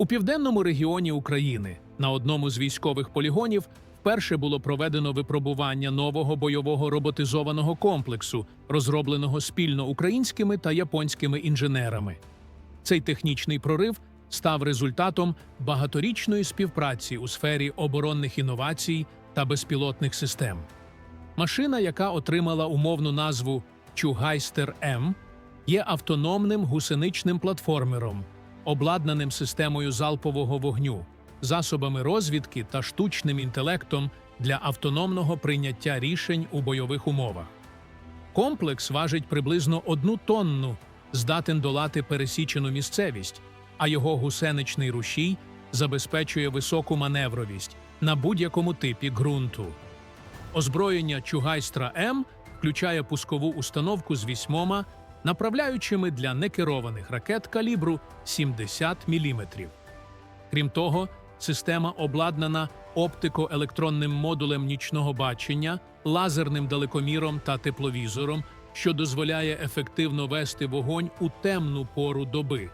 У південному регіоні України на одному з військових полігонів вперше було проведено випробування нового бойового роботизованого комплексу, розробленого спільно українськими та японськими інженерами. Цей технічний прорив став результатом багаторічної співпраці у сфері оборонних інновацій та безпілотних систем. Машина, яка отримала умовну назву Чугайстер М, є автономним гусеничним платформером, обладнаним системою залпового вогню, засобами розвідки та штучним інтелектом для автономного прийняття рішень у бойових умовах. Комплекс важить приблизно одну тонну, здатен долати пересічену місцевість, а його гусеничний рушій забезпечує високу маневровість на будь-якому типі ґрунту. Озброєння Чугайстра М включає пускову установку з вісьмома направляючими для некерованих ракет калібру 70 мм. Крім того, система обладнана оптико-електронним модулем нічного бачення, лазерним далекоміром та тепловізором, що дозволяє ефективно вести вогонь у темну пору доби.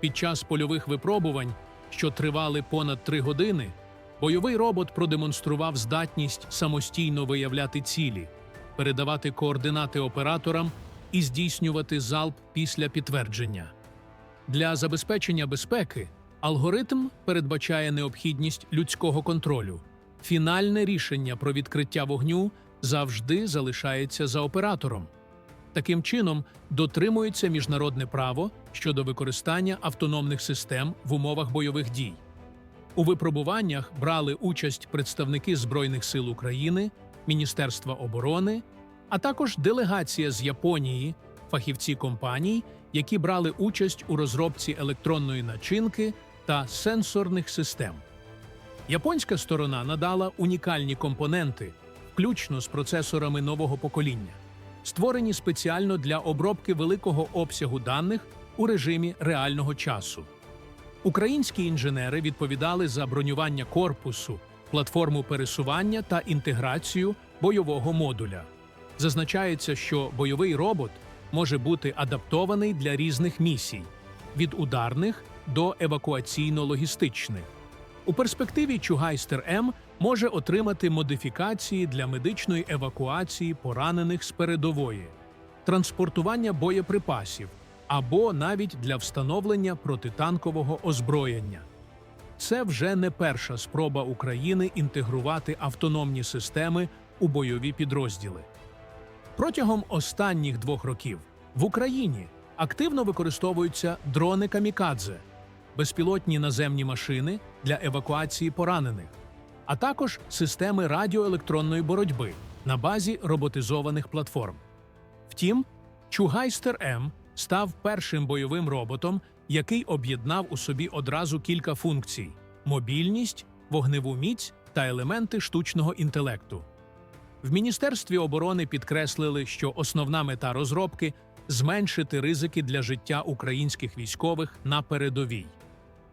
Під час польових випробувань, що тривали понад три години, бойовий робот продемонстрував здатність самостійно виявляти цілі, передавати координати операторам і здійснювати залп після підтвердження. Для забезпечення безпеки алгоритм передбачає необхідність людського контролю. Фінальне рішення про відкриття вогню завжди залишається за оператором. Таким чином, дотримується міжнародне право щодо використання автономних систем в умовах бойових дій. У випробуваннях брали участь представники Збройних сил України, Міністерства оборони, а також делегація з Японії, фахівці компаній, які брали участь у розробці електронної начинки та сенсорних систем. Японська сторона надала унікальні компоненти, включно з процесорами нового покоління, створені спеціально для обробки великого обсягу даних у режимі реального часу. Українські інженери відповідали за бронювання корпусу, платформу пересування та інтеграцію бойового модуля. Зазначається, що бойовий робот може бути адаптований для різних місій від ударних до евакуаційно-логістичних. У перспективі Чугайстер М може отримати модифікації для медичної евакуації поранених з передової, транспортування боєприпасів або навіть для встановлення протитанкового озброєння. Це вже не перша спроба України інтегрувати автономні системи у бойові підрозділи. Протягом останніх двох років в Україні активно використовуються дрони камікадзе, безпілотні наземні машини для евакуації поранених, а також системи радіоелектронної боротьби на базі роботизованих платформ. Втім, Чугайстер М став першим бойовим роботом, який об'єднав у собі одразу кілька функцій: мобільність, вогневу міць та елементи штучного інтелекту. В Міністерстві оборони підкреслили, що основна мета розробки зменшити ризики для життя українських військових на передовій.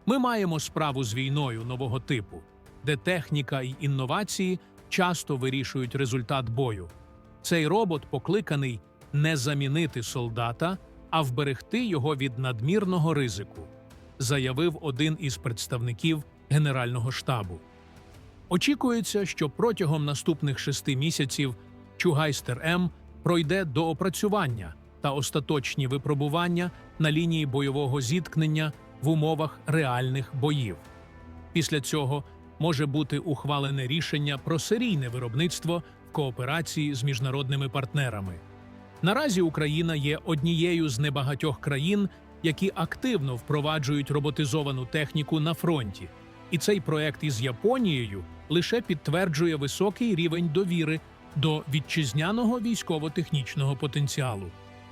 Ми маємо справу з війною нового типу, де техніка і інновації часто вирішують результат бою. Цей робот покликаний не замінити солдата, а вберегти його від надмірного ризику, заявив один із представників Генерального штабу. Очікується, що протягом наступних шести місяців Чугайстер М пройде до опрацювання та остаточні випробування на лінії бойового зіткнення в умовах реальних боїв. Після цього може бути ухвалене рішення про серійне виробництво в кооперації з міжнародними партнерами. Наразі Україна є однією з небагатьох країн, які активно впроваджують роботизовану техніку на фронті, і цей проект із Японією лише підтверджує високий рівень довіри до вітчизняного військово-технічного потенціалу.